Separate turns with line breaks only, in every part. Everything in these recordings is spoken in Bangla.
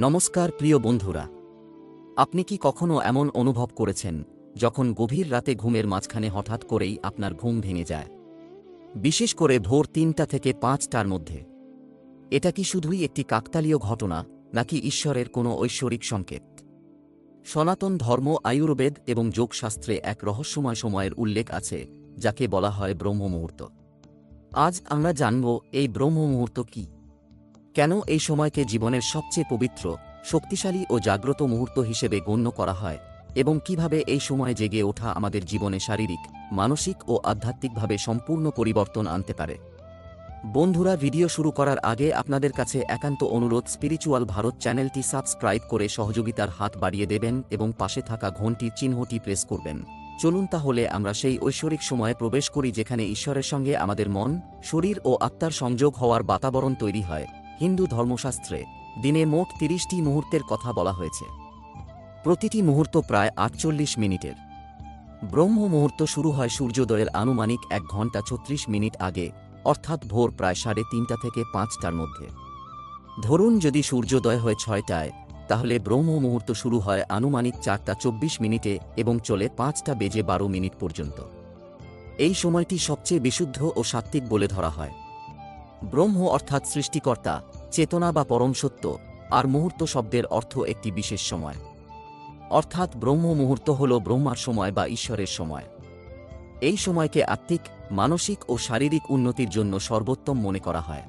নমস্কার, প্রিয় বন্ধুরা। আপনি কি কখনো এমন অনুভব করেছেন, যখন গভীর রাতে ঘুমের মাঝখানে হঠাৎ করেই আপনার ঘুম ভেঙে যায়? বিশেষ করে ভোর তিনটা থেকে পাঁচটার মধ্যে। এটা কি শুধুই একটি কাকতালীয় ঘটনা, নাকি ঈশ্বরের কোনো ঐশ্বরিক সংকেত? সনাতন ধর্ম, আয়ুর্বেদ এবং যোগশাস্ত্রে এক রহস্যময় সময়ের উল্লেখ আছে, যাকে বলা হয় ব্রহ্ম মুহূর্ত আজ আমরা জানব, এই ব্রহ্ম মুহূর্ত কী? কেন এই সময়কে জীবনের সবচেয়ে পবিত্র, শক্তিশালী ও জাগ্রত মুহূর্ত হিসেবে গণ্য করা হয় এবং কীভাবে এই সময় জেগে ওঠা আমাদের জীবনে শারীরিক, মানসিক ও আধ্যাত্মিকভাবে সম্পূর্ণ পরিবর্তন আনতে পারে? বন্ধুরা, ভিডিও শুরু করার আগে আপনাদের কাছে একান্ত অনুরোধ, স্পিরিচুয়াল ভারত চ্যানেলটি সাবস্ক্রাইব করে সহযোগিতার হাত বাড়িয়ে দেবেন এবং পাশে থাকা ঘণ্টির চিহ্নটি প্রেস করবেন। চলুন তাহলে আমরা সেই ঐশ্বরিক সময়ে প্রবেশ করি যেখানে ঈশ্বরের সঙ্গে আমাদের মন, শরীর ও আত্মার সংযোগ হওয়ার বাতাবরণ তৈরি হয়। হিন্দু ধর্মশাস্ত্রে দিনে মোট তিরিশটি মুহূর্তের কথা বলা হয়েছে। প্রতিটি মুহূর্ত প্রায় আটচল্লিশ মিনিটের। ব্রহ্ম মুহূর্ত শুরু হয় সূর্যোদয়ের আনুমানিক এক ঘণ্টা ছত্রিশ মিনিট আগে, অর্থাৎ ভোর প্রায় সাড়ে তিনটা থেকে পাঁচটার মধ্যে। ধরুন যদি সূর্যোদয় হয় ছয়টায়, তাহলে ব্রহ্ম মুহূর্ত শুরু হয় আনুমানিক চারটা চব্বিশ মিনিটে এবং চলে পাঁচটা বেজে বারো মিনিট পর্যন্ত। এই সময়টি সবচেয়ে বিশুদ্ধ ও সাত্ত্বিক বলে ধরা হয়। ব্রহ্ম অর্থাৎ সৃষ্টিকর্তা, চেতনা বা পরম সত্য, আর মুহূর্ত শব্দের অর্থ একটি বিশেষ সময়। অর্থাৎ ব্রহ্ম মুহূর্ত হল ব্রহ্মার সময় বা ঈশ্বরের সময়। এই সময়কে আত্মিক, মানসিক ও শারীরিক উন্নতির জন্য সর্বোত্তম মনে করা হয়।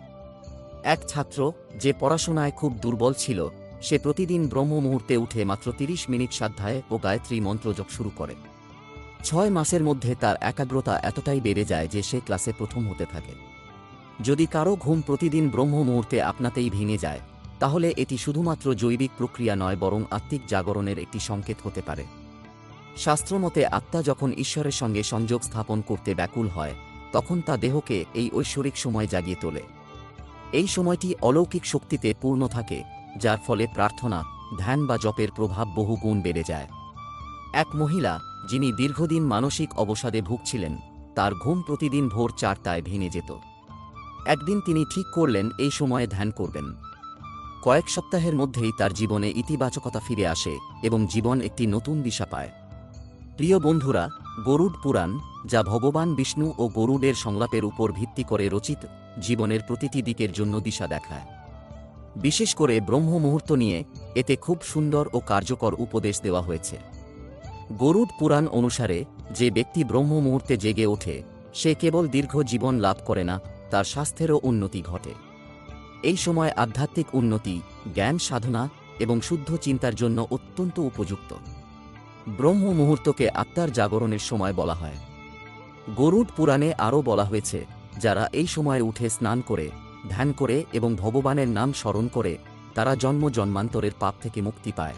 এক ছাত্র, যে পড়াশোনায় খুব দুর্বল ছিল, সে প্রতিদিন ব্রহ্ম মুহূর্তে উঠে মাত্র তিরিশ মিনিট সাধ্যায় ও গায়ত্রী মন্ত্রযোগ শুরু করে। ছয় মাসের মধ্যে তার একাগ্রতা এতটাই বেড়ে যায় যে সে ক্লাসে প্রথম হতে থাকে। যদি কারও ঘুম প্রতিদিন ব্রহ্ম মুহূর্তে আপনাতেই ভেঙে যায়, তাহলে এটি শুধুমাত্র জৈবিক প্রক্রিয়া নয়, বরং আত্মিক জাগরণের একটি সংকেত হতে পারে। শাস্ত্রমতে আত্মা যখন ঈশ্বরের সঙ্গে সংযোগ স্থাপন করতে ব্যাকুল হয়, তখন তা দেহকে এই ঐশ্বরিক সময় জাগিয়ে তোলে। এই সময়টি অলৌকিক শক্তিতে পূর্ণ থাকে, যার ফলে প্রার্থনা, ধ্যান বা জপের প্রভাব বহু গুণ বেড়ে যায়। এক মহিলা, যিনি দীর্ঘদিন মানসিক অবসাদে ভুগছিলেন, তার ঘুম প্রতিদিন ভোর চারটায় ভেঙে যেত। একদিন তিনি ঠিক করলেন, এই সময়ে ধ্যান করবেন। কয়েক সপ্তাহের মধ্যেই তার জীবনে ইতিবাচকতা ফিরে আসে এবং জীবন একটি নতুন দিশা পায়। প্রিয় বন্ধুরা, গরুড পুরাণ, যা ভগবান বিষ্ণু ও গরুডের সংলাপের উপর ভিত্তি করে রচিত, জীবনের প্রতিটি দিকের জন্য দিশা দেখায়। বিশেষ করে ব্রহ্ম মুহূর্ত নিয়ে এতে খুব সুন্দর ও কার্যকর উপদেশ দেওয়া হয়েছে। গরুড পুরাণ অনুসারে, যে ব্যক্তি ব্রহ্ম মুহূর্তে জেগে ওঠে, সে কেবল দীর্ঘ জীবন লাভ করে না তার স্বাস্থ্যেরও উন্নতি ঘটে। এই সময় আধ্যাত্মিক উন্নতি, জ্ঞান সাধনা এবং শুদ্ধ চিন্তার জন্য অত্যন্ত উপযুক্ত। ব্রহ্ম মুহূর্তকে আত্মার জাগরণের সময় বলা হয়। গরুড পুরাণে আরও বলা হয়েছে, যারা এই সময় উঠে স্নান করে, ধ্যান করে এবং ভগবানের নাম স্মরণ করে, তারা জন্ম জন্মান্তরের পাপ থেকে মুক্তি পায়।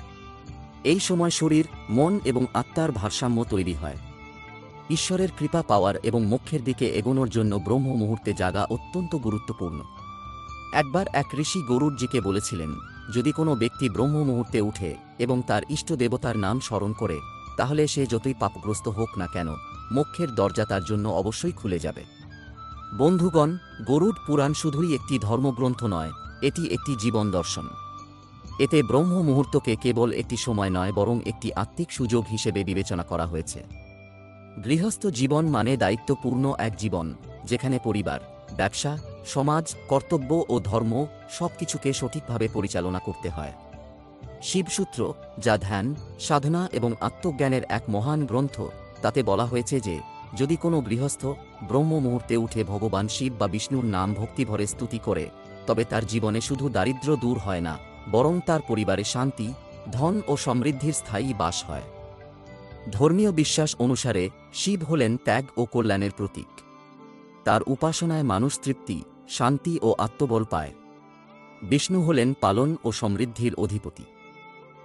এই সময় শরীর, মন এবং আত্মার ভারসাম্য তৈরি হয়। ঈশ্বরের কৃপা পাওয়ার এবং মোক্ষের দিকে এগোনোর জন্য ব্রহ্ম মুহূর্তে জাগা অত্যন্ত গুরুত্বপূর্ণ। একবার এক ঋষি গরুড়জিকে বলেছিলেন, যদি কোনো ব্যক্তি ব্রহ্ম মুহূর্তে উঠে এবং তার ইষ্ট দেবতার নাম স্মরণ করে, তাহলে সে যতই পাপগ্রস্ত হোক না কেন মোক্ষের দরজা তার জন্য অবশ্যই খুলে যাবে। বন্ধুগণ, গরুড পুরাণ শুধুই একটি ধর্মগ্রন্থ নয়, এটি একটি জীবন দর্শন। এতে ব্রহ্ম মুহূর্তকে কেবল একটি সময় নয়, বরং একটি আত্মিক সুযোগ হিসেবে বিবেচনা করা হয়েছে। গৃহস্থ জীবন মানে দায়িত্বপূর্ণ এক জীবন, যেখানে পরিবার, ব্যবসা, সমাজ, কর্তব্য ও ধর্ম সবকিছুকে সঠিকভাবে পরিচালনা করতে হয়। শিবসূত্র, যা ধ্যান, সাধনা এবং আত্মজ্ঞানের এক মহান গ্রন্থ, তাতে বলা হয়েছে যে, যদি কোনো গৃহস্থ ব্রহ্ম মুহূর্তে উঠে ভগবান শিব বা বিষ্ণুর নাম ভক্তিভরে স্তুতি করে, তবে তার জীবনে শুধু দারিদ্র্য দূর হয় না, বরং তার পরিবারে শান্তি, ধন ও সমৃদ্ধির স্থায়ী বাস হয়। ধর্মীয় বিশ্বাস অনুসারে শিব হলেন ত্যাগ ও কল্যাণের প্রতীক। তার উপাসনায় মানুষ তৃপ্তি, শান্তি ও আত্মবল পায়। বিষ্ণু হলেন পালন ও সমৃদ্ধির অধিপতি।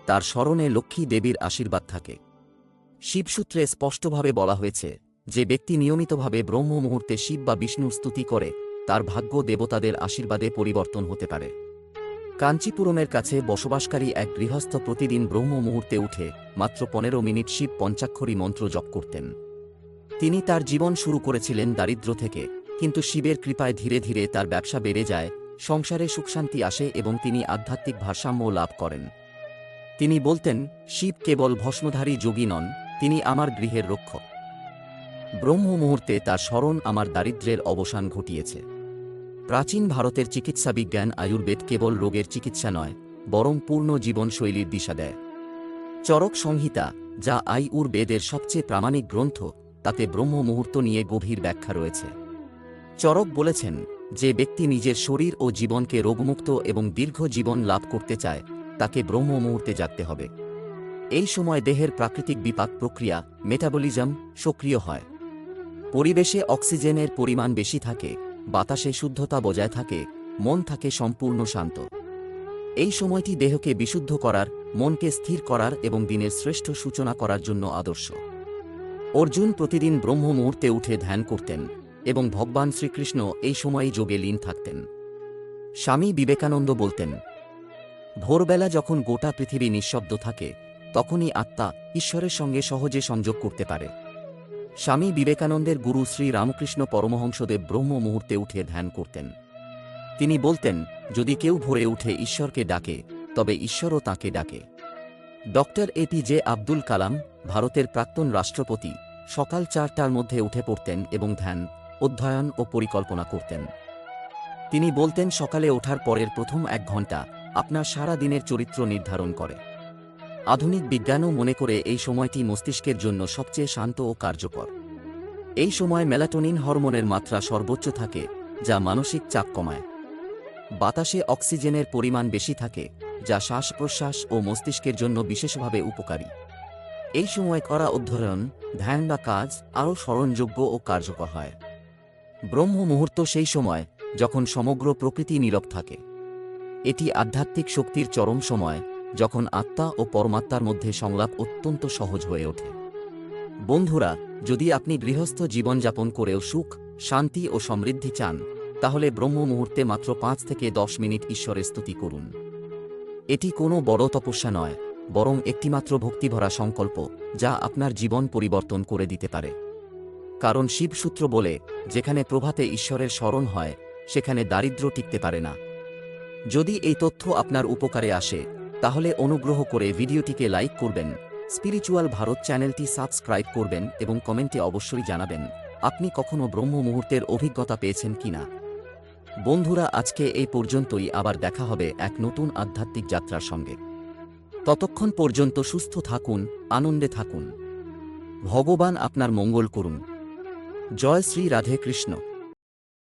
তার স্মরণে লক্ষ্মী দেবীর আশীর্বাদ থাকে। শিবসূত্রে স্পষ্টভাবে বলা হয়েছে যে ব্যক্তি নিয়মিতভাবে ব্রহ্ম মুহূর্তে শিব বা বিষ্ণুর স্তুতি করে, তার ভাগ্য দেবতাদের আশীর্বাদে পরিবর্তন হতে পারে। কাঞ্চিপুরমের কাছে বসবাসকারী এক গৃহস্থ প্রতিদিন ব্রহ্ম মুহূর্তে উঠে মাত্র পনেরো মিনিট শিব পঞ্চাক্ষরী মন্ত্র জপ করতেন। তিনি তার জীবন শুরু করেছিলেন দারিদ্র্য থেকে, কিন্তু শিবের কৃপায় ধীরে ধীরে তার ব্যবসা বেড়ে যায়, সংসারে সুখশান্তি আসে এবং তিনি আধ্যাত্মিক ভারসাম্য লাভ করেন। তিনি বলতেন, শিব কেবল ভস্মধারী যোগী নন, তিনি আমার গৃহের রক্ষক। ব্রহ্ম মুহূর্তে তার স্মরণ আমার দারিদ্র্যের অবসান ঘটিয়েছে। প্রাচীন ভারতের চিকিৎসা বিজ্ঞান আয়ুর্বেদ কেবল রোগের চিকিৎসা নয়, বরং পূর্ণ জীবনশৈলীর দিশা দেয়। চরক সংহিতা, যা আয়ুর্বেদের সবচেয়ে প্রামাণিক গ্রন্থ, তাতে ব্রহ্ম মুহূর্ত নিয়ে গভীর ব্যাখ্যা রয়েছে। চরক বলেছেন যে ব্যক্তি নিজের শরীর ও জীবনকে রোগমুক্ত এবং দীর্ঘ জীবন লাভ করতে চায়, তাকে ব্রহ্ম মুহূর্তে জাগতে হবে। এই সময় দেহের প্রাকৃতিক বিপাক প্রক্রিয়া মেটাবলিজম সক্রিয় হয়। পরিবেশে অক্সিজেনের পরিমাণ বেশি থাকে বাতাসে শুদ্ধতা বজায় থাকে, মন থাকে সম্পূর্ণ শান্ত। এই সময়টি দেহকে বিশুদ্ধ করার, মনকে স্থির করার এবং দিনের শ্রেষ্ঠ সূচনা করার জন্য আদর্শ। অর্জুন প্রতিদিন ব্রহ্ম মুহূর্তে উঠে ধ্যান করতেন এবং ভগবান শ্রীকৃষ্ণ এই সময়ে যোগে লীন থাকতেন। স্বামী বিবেকানন্দ বলতেন, ভোরবেলা যখন গোটা পৃথিবী নিঃশব্দ থাকে, তখনই আত্মা ঈশ্বরের সঙ্গে সহজে সংযোগ করতে পারে। স্বামী বিবেকানন্দের গুরু শ্রী রামকৃষ্ণ পরমহংসদেব ব্রহ্ম মুহূর্তে উঠে ধ্যান করতেন। তিনি বলতেন, যদি কেউ ভোরে উঠে ঈশ্বরকে ডাকে, তবে ঈশ্বরও তাকে ডাকে। ডক্টর এপিজে আব্দুল কালাম, ভারতের প্রাক্তন রাষ্ট্রপতি, সকাল চারটার মধ্যে উঠে পড়তেন এবং ধ্যান, অধ্যয়ন ও পরিকল্পনা করতেন। তিনি বলতেন, সকালে ওঠার পরের প্রথম এক ঘণ্টা আপনার সারা দিনের চরিত্র নির্ধারণ করে। আধুনিক বিজ্ঞানও মনে করে এই সময়টি মস্তিষ্কের জন্য সবচেয়ে শান্ত ও কার্যকর। এই সময় মেলাটোনিন হরমোনের মাত্রা সর্বোচ্চ থাকে, যা মানসিক চাপ কমায়। বাতাসে অক্সিজেনের পরিমাণ বেশি থাকে, যা শ্বাস প্রশ্বাস ও মস্তিষ্কের জন্য বিশেষভাবে উপকারী। এই সময় করা অধ্যয়ন, ধ্যান বা কাজ আরও স্মরণযোগ্য ও কার্যকর হয়। ব্রহ্ম মুহূর্ত সেই সময়, যখন সমগ্র প্রকৃতি নীরব থাকে। এটি আধ্যাত্মিক শক্তির চরম সময় যখন আত্মা ও পরমাত্মার মধ্যে সংলাপ অত্যন্ত সহজ হয়ে ওঠে। বন্ধুরা, যদি আপনি গৃহস্থ জীবনযাপন করেও সুখ, শান্তি ও সমৃদ্ধি চান, তাহলে ব্রহ্ম মুহূর্তে মাত্র পাঁচ থেকে দশ মিনিট ঈশ্বরের স্তুতি করুন। এটি কোনো বড় তপস্যা নয়, বরং একটিমাত্র ভক্তিভরা সংকল্প, যা আপনার জীবন পরিবর্তন করে দিতে পারে। কারণ শিবসূত্র বলে, যেখানে প্রভাতে ঈশ্বরের স্মরণ হয়, সেখানে দারিদ্র্য টিকতে পারে না। যদি এই তথ্য আপনার উপকারে আসে তাহলে অনুগ্রহ করে ভিডিওটিকে লাইক করবেন। স্পিরিচুয়াল ভারত চ্যানেলটি সাবস্ক্রাইব করবেন এবং কমেন্টে অবশ্যই জানাবেন, আপনি কখনো ব্রহ্ম মুহূর্তের অভিজ্ঞতা পেয়েছেন কিনা? বন্ধুরা, আজকে এই পর্যন্তই, আবার দেখা হবে এক নতুন আধ্যাত্মিক যাত্রার সঙ্গে। ততক্ষণ পর্যন্ত সুস্থ থাকুন, আনন্দে থাকুন। ভগবান আপনার মঙ্গল করুন। জয় শ্রী রাধে কৃষ্ণ।